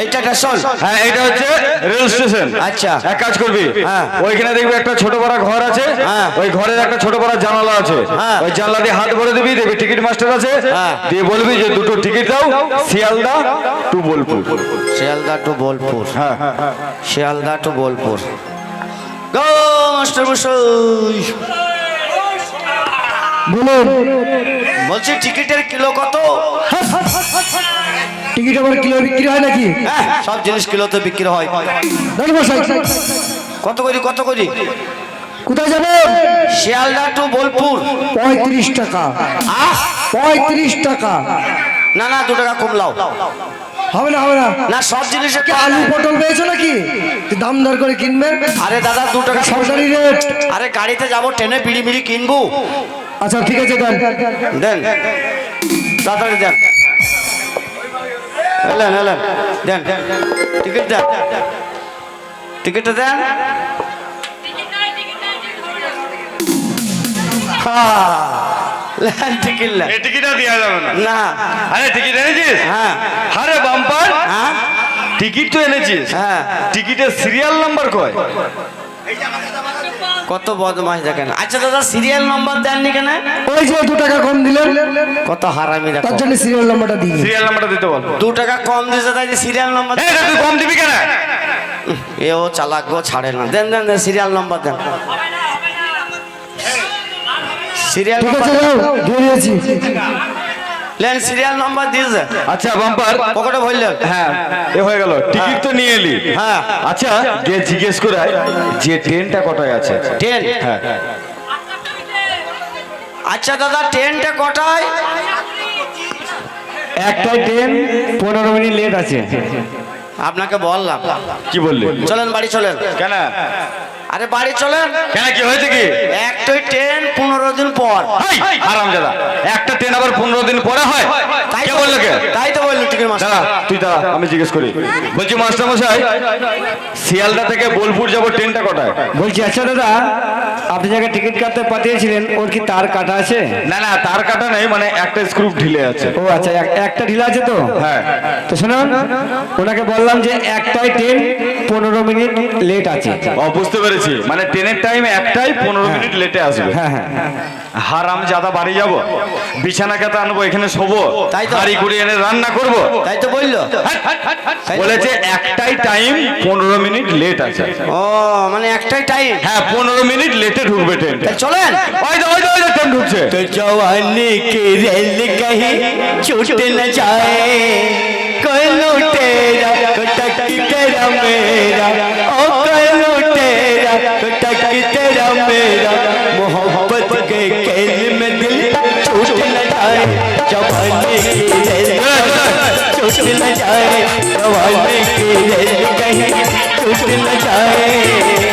এইটা স্টেশন হ্যাঁ এটা হচ্ছে রেল স্টেশন। আচ্ছা। এক কাজ করবি হ্যাঁ। ওইখানে দেখবি একটা ছোট বড় ঘর আছে হ্যাঁ। ওই ঘরের একটা ছোট বড় জানালা আছে। হ্যাঁ। ওই জানলা দিয়ে হাত ভরে দিবি দেখবি টিকিট মাস্টার আছে। হ্যাঁ। দিয়ে বলবি যে দুটো টিকিট দাও শিয়ালদা টু বোলপুর। শিয়ালদা টু বোলপুর। হ্যাঁ হ্যাঁ হ্যাঁ। শিয়ালদা টু বোলপুর। গো মাস্টার মশাই। বলুন। বলছি টিকিটের কিলো কত? টিকিট আবার কিলো বিক্রি হয় নাকি? হ্যাঁ সব জিনিস কিলোতে বিক্রি হয়। কত করি কত করি? কোথায় যাবেন? শিয়ালদা টু বোলপুর। পঁয়ত্রিশ টাকা! পঁয়ত্রিশ টাকা। না না দু টাকা কমলাও হবে না হবে না। না সব জিনিসে কি আলু পটল পেয়েছ নাকি? দাম দর করে কিনবেন আরে দাদা দু টাকা সরকারি রেট। আরে গাড়িতে যাব ট্রেনে বিড়ি বিড়ি কিনবো। আচ্ছা ঠিক আছে দেন। দেন। তাড়াতাড়ি দেন। এলেন এলেন দেন টিকিট দেন টিকিটটা দেন টিকিট টিকিটটা দেওয়া যাবে না না আরে টিকিট এনেছিস হ্যাঁ আরে বাম্পার হ্যাঁ টিকিট তো এনেছিস হ্যাঁ টিকিটের সিরিয়াল নাম্বার কয় কত বদমাস দেখেন। আচ্ছা দাদা সিরিয়াল নাম্বার দেননি কেন? ওই যে দু টাকা কম দিলেন। কত হারামি দেখো। তার জন্য সিরিয়াল নাম্বারটা দিই সিরিয়াল নাম্বারটা দিতে বল। দু টাকা কম দিয়েছে তাই সিরিয়াল নাম্বার এই তুই কম দিবি কেন? এ ও চালাক গো ছাড়ে না। দেন দেন দেন সিরিয়াল নাম্বার দেন। সিরিয়াল নাম্বার দিয়েছি। লেন সিরিয়াল নাম্বার দিয়েছে। আচ্ছা বাম্পার। পকেটে ভরলেন হ্যাঁ এ হয়ে গেল। টিকিট তো নিয়ে এলি। হ্যাঁ। আচ্ছা গিয়ে জিজ্ঞেস করায় যে ট্রেনটা কটায় আছে? ট্রেন? হ্যাঁ। আচ্ছা দাদা ট্রেনটা কটায়? একটাই ট্রেন পনেরো মিনিট লেট আছে। আপনাকে বললাম। কি বললি? চলেন বাড়ি চলেন। কেন? আরে বাড়ি চলেন। কেন কি হয়েছে কি? একটাই ট্রেন পনেরো দিন পর। হারাম দাদা একটা ট্রেন আবার পনেরো দিন পরে হয়? তাই বলল কে? তাই তো বলল টিকিট মাস্টার তুই দাদা আমি জিজ্ঞেস করি। বলছি মাস্টার মশাই শিয়ালদা থেকে বোলপুর যাব ট্রেনটা কটায়? বলছি আচ্ছা দাদা আপনি যাকে টিকিট কাটতে পাঠিয়েছিলেন ওর কি তার কাটা আছে? না না তার কাটা নেই মানে একটা স্ক্রু ঢিলে আছে। ও আচ্ছা একটা ঢিলা আছে তো? হ্যাঁ। তো শুনুন ওনাকে বললাম যে একটাই ট্রেন পনেরো মিনিট লেট আছে। ও বুঝতে পেরেছি। মানে ট্রেনের টাইম একটাই পনেরো মিনিট লেটে আসবে। হ্যাঁ হ্যাঁ। হারাম জাদা বাড়ি যাব। বিছানা কাতা আনব এখানে শোবো। তাই তো। হাড়ি কুড়ি এনে রান্না করব। তাই তো বলল। হ্যাঁ, হ্যাঁ, হ্যাঁ, বলেছে একটাই টাইম পনেরো মিনিট লেট আছে। ও মানে একটাই টাইম হ্যাঁ পনেরো মিনিট লেটে ঢুকবে ট্রেন চলেন। ওই তো ওই তো ওই ট্রেন ঢুকছে। তো জওয়ানি কে রেল কহি ছুটে না যায়। কোন তেরা কটকি তেরা মেরা। ও जाए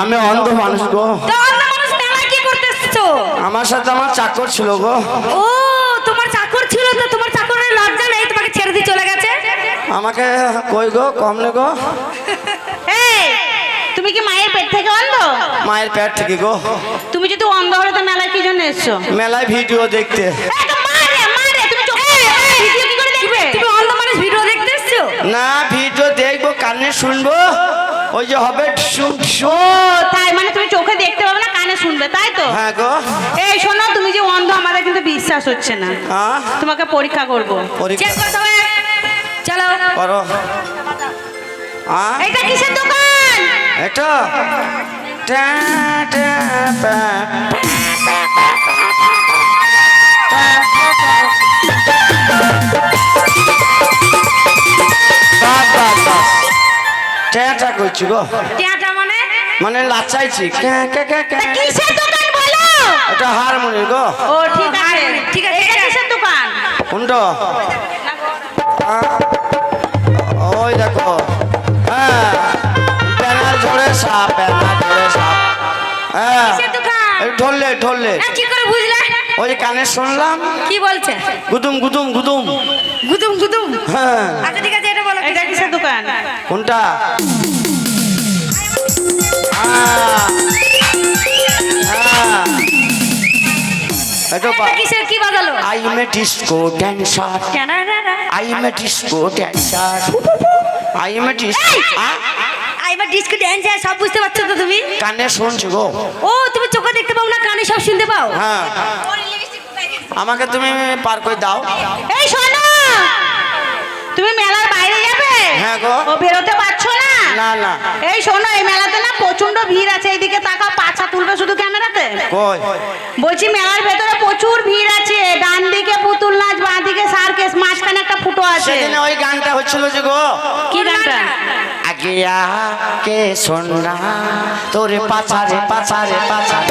আমি অন্ধ মানুষ গো। আমার সাথে আমার চাকর ছিল গো। ও তোমার চাকর ছিল তো তোমার চাকরের লজ্জা নেই তোমাকে ছেড়ে দিয়ে চলে গেছে? আমাকে কই গো কমলে গো। এই তুমি কি মায়ের পেট থেকে অন্ধ? মায়ের পেট থেকে গো। তুমি যদি অন্ধ হলে তো মেলায় কি জন্য এসছো? মেলায় ভিডিও দেখতে। না ভিডিও দেখব কানে শুনব। ওই যে হবে শুন ও তাই মানে তুমি চোখে দেখতে পাবে না কানে শুনবে তাই তো? হ্যাঁ গো। এই শোনো তুমি যে অন্ধ আমাদের কিন্তু বিশ্বাস হচ্ছে না। হ্যাঁ? তোমাকে পরীক্ষা করব। পরীক্ষা? চেক করতে হবে। চলো। করো। হ্যাঁ? এটা কিসের দোকান? এটা? টা, টা, করছি গো। টিয়াটা মানে? মানে লাচাইছি। ক্যা, ক্যা, ক্যা। তা কিসের দোকান বলো? এটা হারমোনি গো। ও ঠিক আছে। ঠিক আছে এটা কিসের দোকান? কোনটা ওই দেখো। হ্যাঁ। প্যানার ঝরে সাপ প্যানার ঝরে সাপ। হ্যাঁ। কিসের দোকান? এই ঢললে ঢললে কি করে বুঝলে? ওই যে কানে শুনলাম। কি বলছে? গুদুম গুদুম গুদুম। গুদুম গুদুম। হ্যাঁ। আচ্ছা ঠিক আছে কিসের দোকান। কোনটা? এটা এটা কিসের কি বাজালো? I am a disco dancer I am a disco dancer I am a disco আইবার disco dance সব বুঝতে পারছ তো তুমি? কানে শুনছি গো। ও তুমি চোখে দেখতে পাও না কানে সব শুনতে পাও? হ্যাঁ। আমাকে তুমি পার করে দাও। এই শোনো! তুমি মেলার বাইরে যাবে হ্যাঁ গো। ও বেরোতে পারছ না? না না। এই শোনো এই মেলাতে না প্রচণ্ড ভিড় আছে এইদিকে তাকাও পাছা তুলবে শুধু ক্যামেরাতে? কই? বলছি মেলার ভেতরে প্রচুর ভিড় আছে ডান দিকে পুতুল নাচ বাঁ দিকে সার্কেস মাঝখানে একটা ফুটো আছে। সেদিনে ওই গানটা হচ্ছিল যে গো। কি গানটা? আগে কে শোনা তোরে পাছারে পাছারে পাছারে।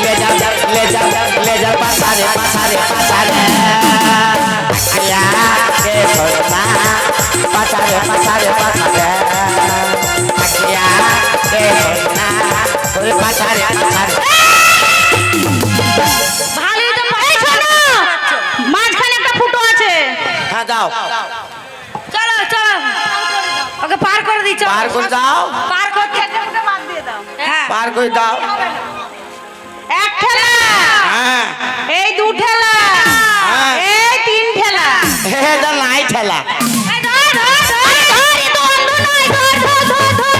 হ্যাঁ কই দাও? এক ঠেলা। হ্যাঁ। এই দু ঠেলা। হ্যাঁ। এই তিন ঠেলা। এটা নাই ঠেলা। এই ধর, ধর, ধর, ধর, ধর, ধর, ধর, ধর।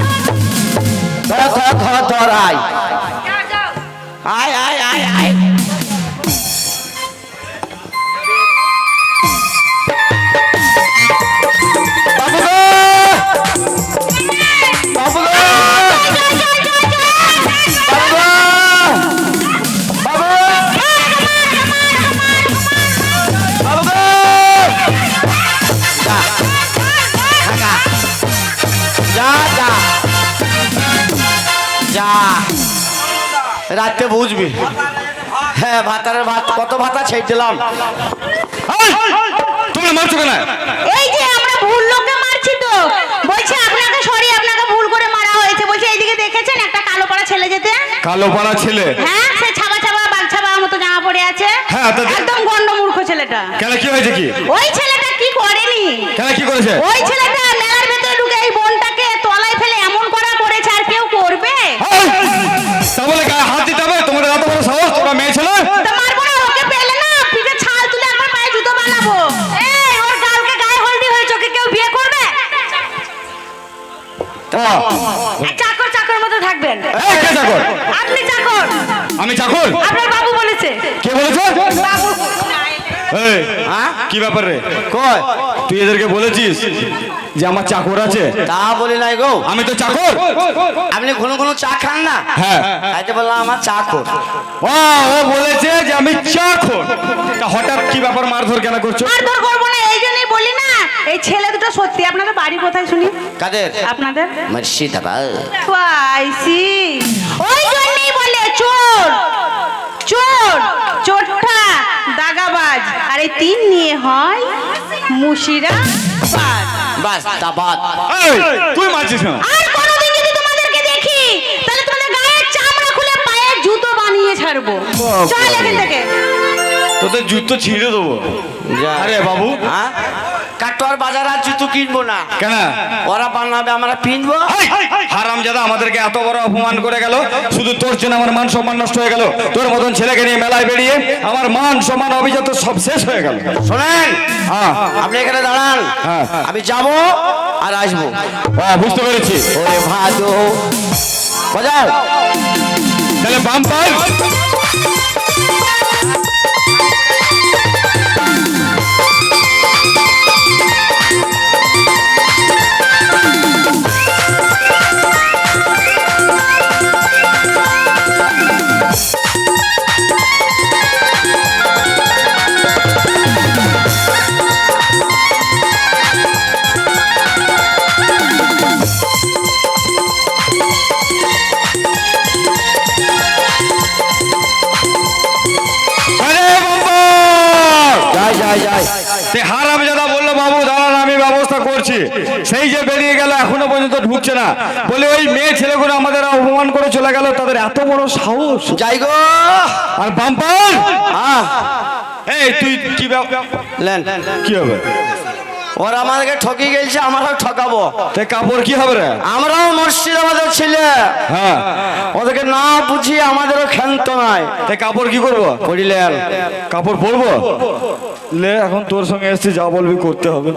বুঝবি। হ্যাঁ ভাতারের ভাত কত ভাতা ছেড়ে দিলাম। তুমি মারছো কেন? এই যে আমরা ভুল লোককে মারছি তো। বলছে আপনাকে সরি আপনাকে ভুল করে মারা হয়েছে। বলছে এইদিকে দেখেছেন একটা কালো পড়া ছেলে যেতে? কালো পাড়া ছেলে? হ্যাঁ সে ছাবা ছাবা বাঘ ছাবা মতো জামা পড়ে আছে। হ্যাঁ, একদম গন্ড মূর্খ ছেলেটা। কেন কি হয়েছে কি? ওই ছেলেটা কি করেনি? কেন কি করেছে? ওই ছেলেটা মেলার ভেতরে ঢুকে এই বোনটাকে তলায় ফেলে এমন করা করেছে আর কেউ করবে? তা চাকর? আপনি চাকর। আমি চাকর? আপনার বাবু বলেছে। কে বলেছে? বাবু। এই, হ্যাঁ? কি ব্যাপার রে? কই তুই এদেরকে বলেছিস যে আমার চাকর আছে? তা বলি নাই গো। আমি তো চাকর। আপনি কোনো কোনো চা খান না? হ্যাঁ। তাইতে বললাম আমার চা খোর ও ও বলেছে যে আমি চাকর। তা হঠাৎ কি ব্যাপার মারধর কেন করছ? মারধর করব না এই জন্যই বলি না এই ছেলে দুটো সত্যি আপনাদের বাড়ি কোথায় শুনি? কাদের? আপনাদের? মুর্শিদাবাদ। পাইছি ওই জন্যই বলে চোর। চোর চোরটা দাগাবাজ। আর এই তিন নিয়ে হয় মুশিরা বাস দাবাত। তুই মারছিস কেন? আর কোনোদিন যদি তোমাদেরকে দেখি তাহলে তোমাদের গায়ের চামড়া খুলে পায়ে জুতো বানিয়ে ছাড়বো। চল এখান থেকে। তোদের জুতো ছিঁড়ে দেবো। আরে বাবু। হ্যাঁ? কাটোয়ার বাজার আর জুতো কিনবো না। কেন? ওরা বানাবে আমরা পিনবো। হারাম জাদা আমাদেরকে এত বড় অপমান করে গেল। শুধু তোর জন্য আমার মান সম্মান নষ্ট হয়ে গেল। তোর মতন ছেলেকে নিয়ে মেলায় বেরিয়ে আমার মান সম্মান অভিজাত সব শেষ হয়ে গেল। শোনেন হ্যাঁ। আপনি এখানে দাঁড়ান। হ্যাঁ। আমি যাব আর আসব। হ্যাঁ, বুঝতে পেরেছি। ওরে ভাদো। বাজাও। তাহলে বাম্পার। আরে Yeah. ওই মেয়ে ছেলেগুলো আমাদের অপমান করে চলে গেল তাদের এত বড় সাহস। যাই গো। আর বাম্পার? হ্যাঁ। এই তুই কি কি হবে? ওরা আমাদেরকে ঠকি গেছে আমরাও ঠকাবো। তে কাপড় কি হবে রে? আমরাও মুর্শিদাবাদের ছেলে। হ্যাঁ। ওদেরকে না বুঝিয়ে আমাদেরও ক্ষান্ত নাই তে কাপড় কি করব? করিলেন কাপড় পরবো? লে এখন তোর সঙ্গে এসছি যা বলবি করতে হবে।